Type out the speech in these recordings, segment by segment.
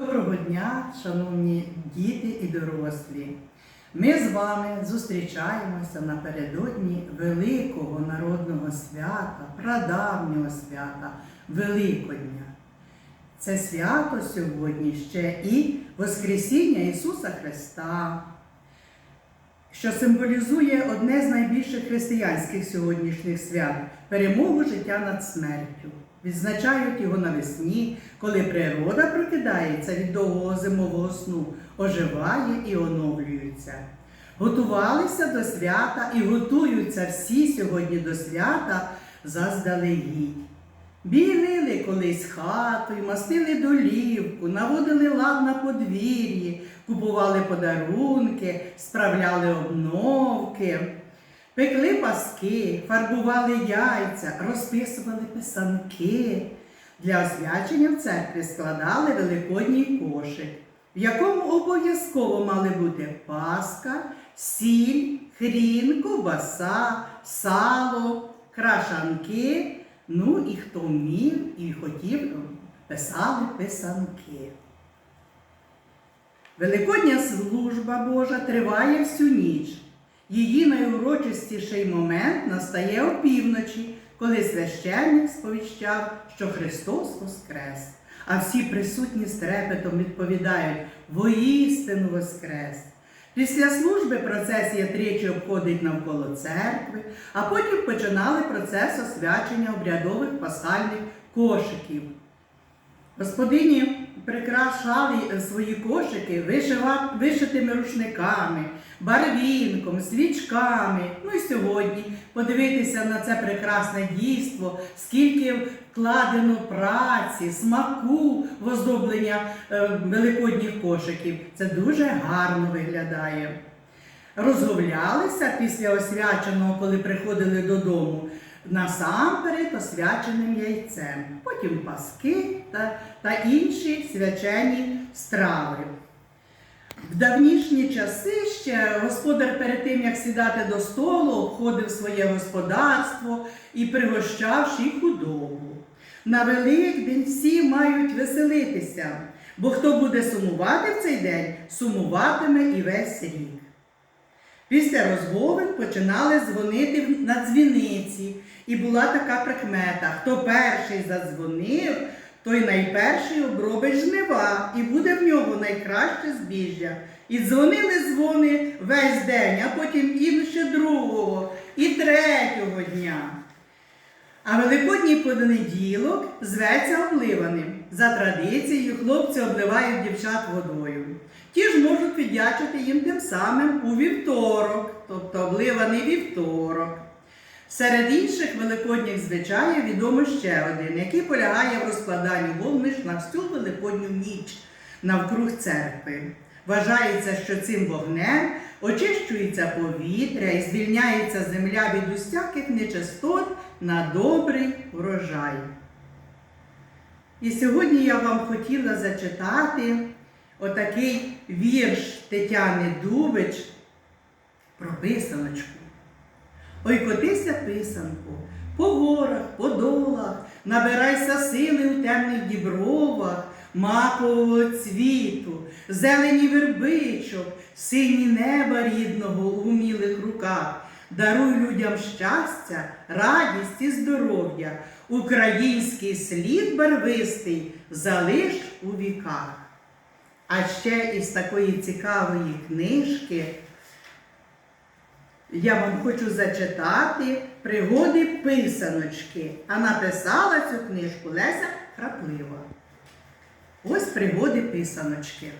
Доброго дня, шановні діти і дорослі. Ми з вами зустрічаємося напередодні великого народного свята, прадавнього свята Великодня. Це свято сьогодні ще і Воскресіння Ісуса Христа, що символізує одне з найбільших християнських сьогоднішніх свят перемогу життя над смертю. Відзначають його навесні, коли природа прокидається від довгого зимового сну, оживає і оновлюється. Готувалися до свята і готуються всі сьогодні до свята заздалегідь. Білили колись хату, мастили долівку, наводили лад на подвір'ї, купували подарунки, справляли обновки, пекли паски, фарбували яйця, розписували писанки. Для освячення в церкві складали великодній кошик, в якому обов'язково мали бути паска, сіль, хрін, ковбаса, сало, крашанки. Ну і хто вмів і хотів, писали писанки. Великодня служба Божа триває всю ніч. Її найурочистіший момент настає опівночі, коли священник сповіщав, що Христос Воскрес. А всі присутні з трепетом відповідають воістину Воскрес. Після служби процесія тричі обходить навколо церкви, а потім починали процес освячення обрядових пасхальних кошиків. Господині прикрашали свої кошики вишитими рушниками, барвінком, свічками. Ну і сьогодні подивитися на це прекрасне дійство, скільки вкладено праці, смаку в оздоблення е, великодніх кошиків. Це дуже гарно виглядає. Розговлялися після освяченого, коли приходили додому, насамперед освяченим яйцем, потім паски та, та інші свячені страви. В давнішні часи ще господар перед тим, як сідати до столу, обходив своє господарство і пригощав й худобу. На Великдень всі мають веселитися, бо хто буде сумувати в цей день, сумуватиме і весь рік. Після розмови починали дзвонити на дзвіниці, і була така прикмета: хто перший задзвонив, той найперший обробить жнива, і буде в нього найкраще збіжжя. І дзвонили дзвони весь день, а потім і ще другого, і третього дня. А Великодній понеділок зветься обливаним. За традицією хлопці обливають дівчат водою. Ті ж можуть віддячити їм тим самим у вівторок, тобто обливаний вівторок. Серед інших великодніх звичаїв відомо ще один, який полягає в розкладанні вогнищ на всю великодню ніч навкруг церкви. Вважається, що цим вогнем очищується повітря і звільняється земля від усяких нечистот на добрий врожай. І сьогодні я вам хотіла зачитати отакий вірш Тетяни Дубич про писаночку. Ой, котися писанку, по горах, по долах, набирайся сили у темних дібровах, макового цвіту, зелені вербичок, сині неба рідного у вмілих руках. Даруй людям щастя, радість і здоров'я, український слід барвистий залиш у віках. А ще із такої цікавої книжки я вам хочу зачитати пригоди писаночки, а написала цю книжку Леся Храплива. Ось пригоди писаночки.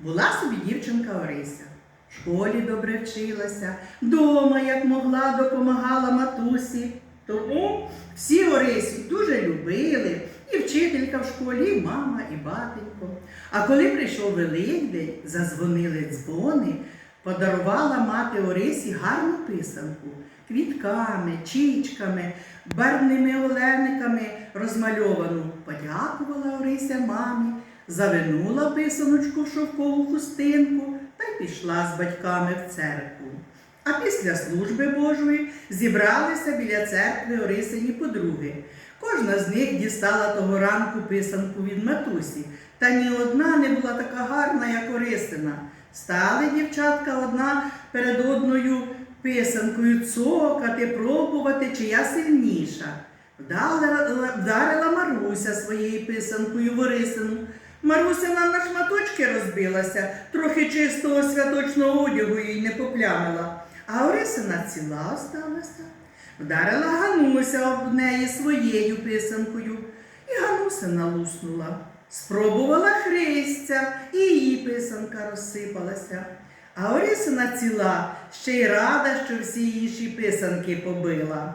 Була собі дівчинка Орися. В школі добре вчилася, дома, як могла, допомагала матусі. Тому всі Орисю дуже любили, і вчителька в школі, і мама, і батенько. А коли прийшов Великдень, зазвонили дзвони, подарувала мати Орисі гарну писанку квітками, чічками, барвними олениками розмальовану. Подякувала Орися мамі, завинула писаночку в шовкову хустинку та й пішла з батьками в церкву. А після служби Божої зібралися біля церкви Орисині подруги. Кожна з них дістала того ранку писанку від матусі Та ні одна не була така гарна, як Орисина. Стали дівчатка одна перед одною писанкою цокати, пробувати, чия сильніша. Вдарила, Маруся своєю писанкою в Орисину. Марусина на шматочки розбилася, трохи чистого святочного одягу їй не поплямила, а Орисина ціла осталася. Вдарила Гануся об неї своєю писанкою, і Ганусина луснула. Спробувала Христя, і її писанка розсипалася. А Орисина ціла, ще й рада, що всі інші писанки побила.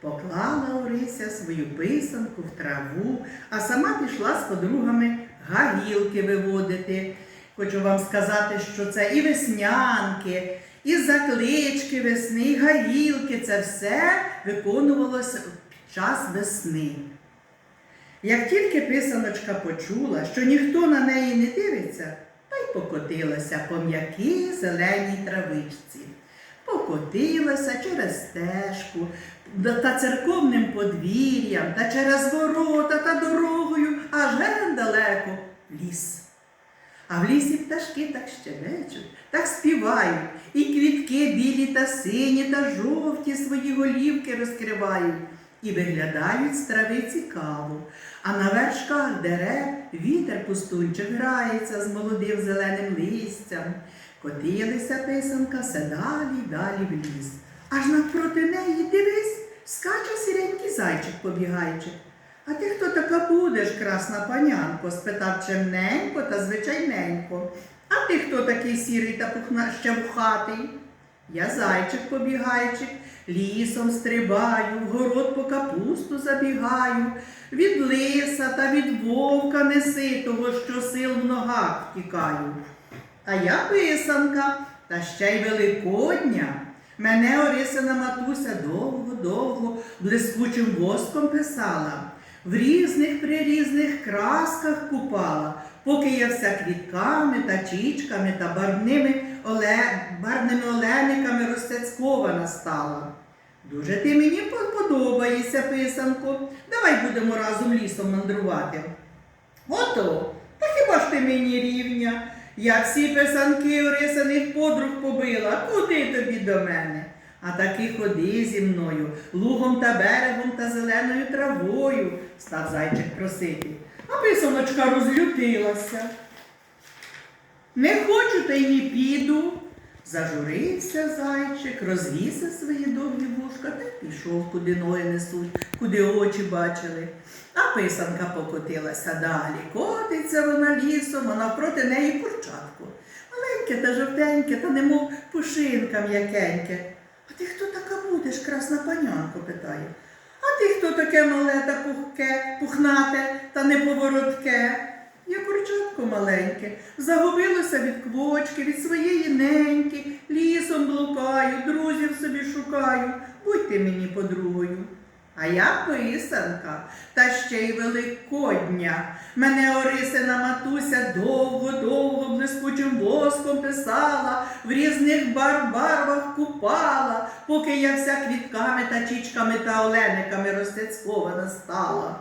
Поклала Орися свою писанку в траву, а сама пішла з подругами гаїлки виводити. Хочу вам сказати, що це і веснянки, і заклички весни, і гаїлки. Це все виконувалося під час весни. Як тільки писаночка почула, що ніхто на неї не дивиться, та й покотилася по м'якій зеленій травичці. Покотилася через стежку та церковним подвір'ям, та через ворота та дорогою, аж ген далеко ліс. А в лісі пташки так щебечуть, так співають, і квітки білі та сині та жовті свої голівки розкривають і виглядають з трави цікаво. А на вершках дерев вітер пустунчик грається з молодим зеленим листям. Котилися писанка все далі далі в ліс. Аж навпроти неї дивись, скаче сіренький зайчик побігаючи. А ти хто така будеш, красна панянко? спитав чемненько та звичайненько. А ти хто такий сірий та пухна ще вхатий? Я зайчик побігайчик, лісом стрибаю, в город по капусту забігаю, від лиса та від вовка неси того, що сил в ногах втікаю. А я писанка, та ще й великодня. Мене Орисина матуся довго-довго блискучим воском писала, в різних прирізних красках купала, поки я вся квітками та чічками та барвними, оле... барвними олениками розцяцькована стала. Дуже ти мені подобаєшся, писанко. Давай будемо разом лісом мандрувати. Ото, та хіба ж ти мені рівня? Я всі писанки орисаних подруг побила, куди тобі до мене? А таки ходи зі мною, лугом та берегом та зеленою травою, став зайчик просити. А писаночка розлютилася. Не хочу та й не піду. Зажурився зайчик, розвісив свої довгі вушка та пішов, куди ноги несуть, куди очі бачили. А писанка покотилася далі. Котиться вона лісом, а навпроти неї курчатко. Маленьке та жовтеньке, та немов пушинка м'якеньке. А ти хто така будеш, красна панянко? питає. А ти хто таке мале та пухке, пухнате та неповоротке? Я курчатко маленьке, загубилося від квочки, від своєї неньки, лісом блукаю, друзів собі шукаю, будьте мені подругою. А я писанка, та ще й великодня. Мене Орисина матуся довго-довго блискучим воском писала, в різних бар барвах купала, поки я вся квітками та чічками та олениками розтяцькована стала.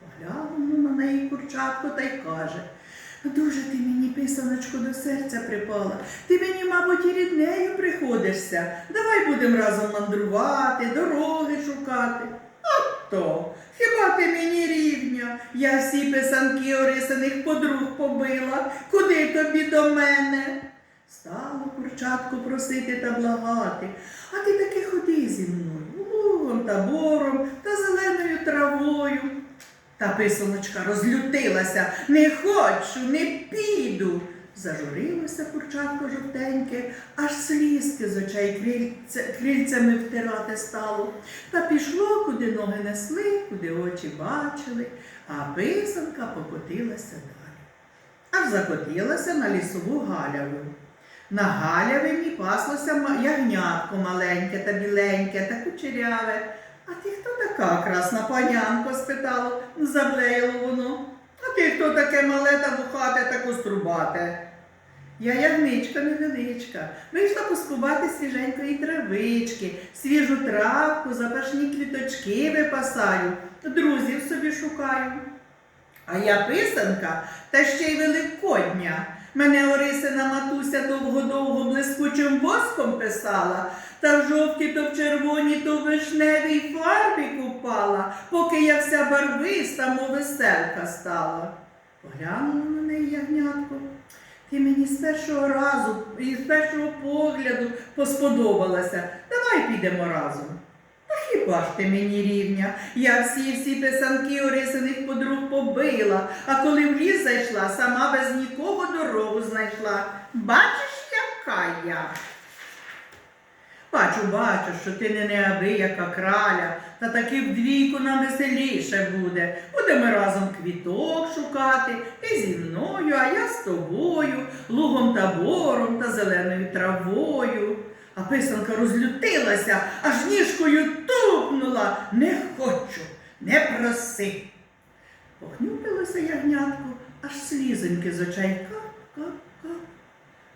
Поглянула на неї курчатко та й каже. Дуже ти мені, писаночко, до серця припала. Ти мені, мабуть, і ріднею приходишся. Давай будемо разом мандрувати, дороги шукати. А хіба ти мені рівня? Я всі писанки орисаних подруг побила. Куди тобі до мене? Стало курчатко просити та благати. А ти таки ходи зі мною, лугом та бором та зеленою травою. Та писаночка розлютилася. Не хочу, не піду. Зажурилося курчатко жовтеньке, аж слізки з очей крильця, крильцями втирати стало. Та пішло, куди ноги несли, куди очі бачили, а писанка покотилася далі. Аж закотилася на лісову галяву. На галявині паслося ягнятко маленьке та біленьке та кучеряве. А ти хто така, красна панянко? спитало, заблеяло воно. А ти хто таке мале та бухате та кострубате? Я ягничка невеличка, вийшла поскубати свіженької травички, свіжу травку, запашні квіточки випасаю, друзів собі шукаю. А я писанка та ще й великодня. Мене Орисина матуся довго-довго блискучим воском писала, та в жовтій, то в червоній, то в вишневій фарбі купала, поки я вся барвиста, мов веселка стала. Поглянула на неї ягнятко. Ти мені з першого разу і з першого погляду посподобалася. Давай підемо разом. Та хіба ж ти мені рівня? Я всі всі писанки Орисиних подруг побила, а коли в ліс зайшла, сама без нікого знайшла. Бачиш, яка я? Бачу, бачу, що ти не неабияка краля, та таки вдвійку нам веселіше буде. Будемо разом квіток шукати, ти зі мною, а я з тобою, лугом та бором та зеленою травою. А писанка розлютилася, аж ніжкою тупнула. Не хочу, не проси. Похнюпилося ягнятко, аж слізоньки з очей кап-кап-кап.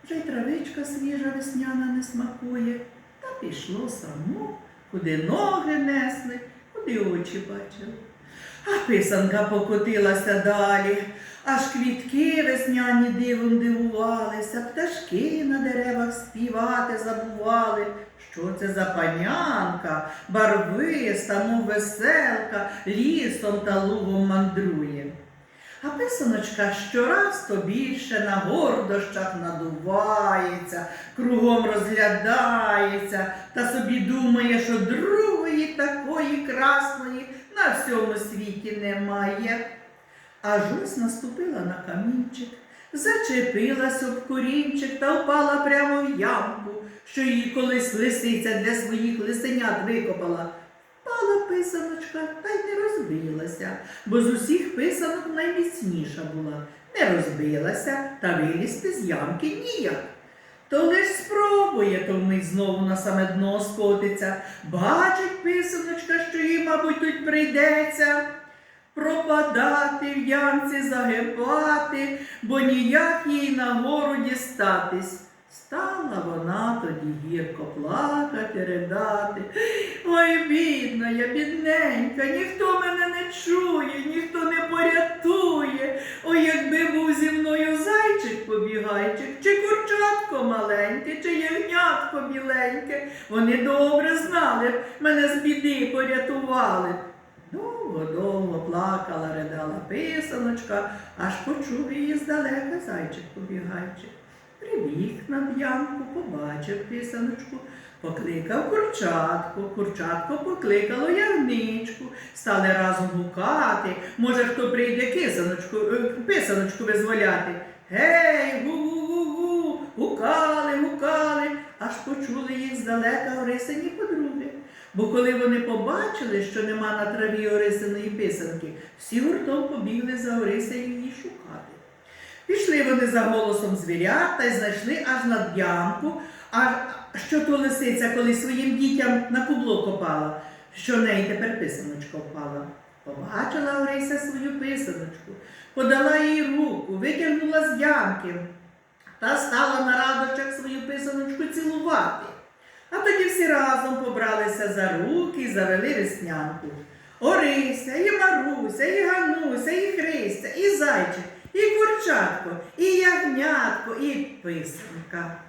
Вже й травичка свіжа весняна не смакує, та пішло само, куди ноги несли, куди очі бачили. А писанка покотилася далі, аж квітки весняні дивом дивувалися, пташки на деревах співати забували. Що це за панянка, барвиста, мов веселка, лісом та лугом мандрує. А писаночка щораз то більше на гордощах надувається, кругом розглядається та собі думає, що другої такої красної на всьому світі немає. Аж ось наступила на камінчик, зачепилась об корінчик та впала прямо в ямку, що її колись лисиця для своїх лисенят викопала. Впала писаночка та й не розбилася, бо з усіх писанок найміцніша була. Не розбилася та вилізти з ямки ніяк. То лиш спробує, то вмить знову на саме дно скотиться. Бачить писаночка, що їй, мабуть, тут прийдеться. Пропадати в ямці, загибати, бо ніяк їй нагору дістатись. Стала вона тоді гірко плакати, ридати. Ой, бідна, я бідненька, ніхто мене не чує, ніхто не порятує. Ой, якби був зі мною зайчик побігайчик, чи курчатко маленьке, чи ягнятко біленьке. Вони добре знали б, мене з біди порятували. Довго-довго плакала, ридала писаночка, аж почув її здалека зайчик побігайчик. Прибіг на ямку, побачив писаночку, покликав курчатку, курчатко покликало ягничку, стали разом гукати. Може, хто прийде кисаночку, е, писаночку визволяти. Гей, гу-гу-гу-гу, гукали, гукали, аж почули їх здалека Орисині подруги. Бо коли вони побачили, що нема на траві Орисиної писанки, всі гуртом побігли за Орисею її шукати. Пішли вони за голосом звірят та й знайшли аж над ямку, аж що то лисиця, коли своїм дітям на кубло копала, що в неї тепер писаночка впала. Побачила Орися свою писаночку, подала їй руку, витягнула з ямки та стала на радощах свою писаночку цілувати. А тоді всі разом побралися за руки і завели веснянку. Орися, і Маруся, і Гануся, і Христя, і зайчик, і курчатко, і ягнятко, і писанка.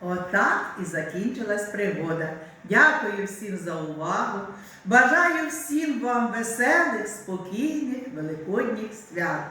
Отак і закінчилась пригода. Дякую всім за увагу. Бажаю всім вам веселих, спокійних, великодніх свят.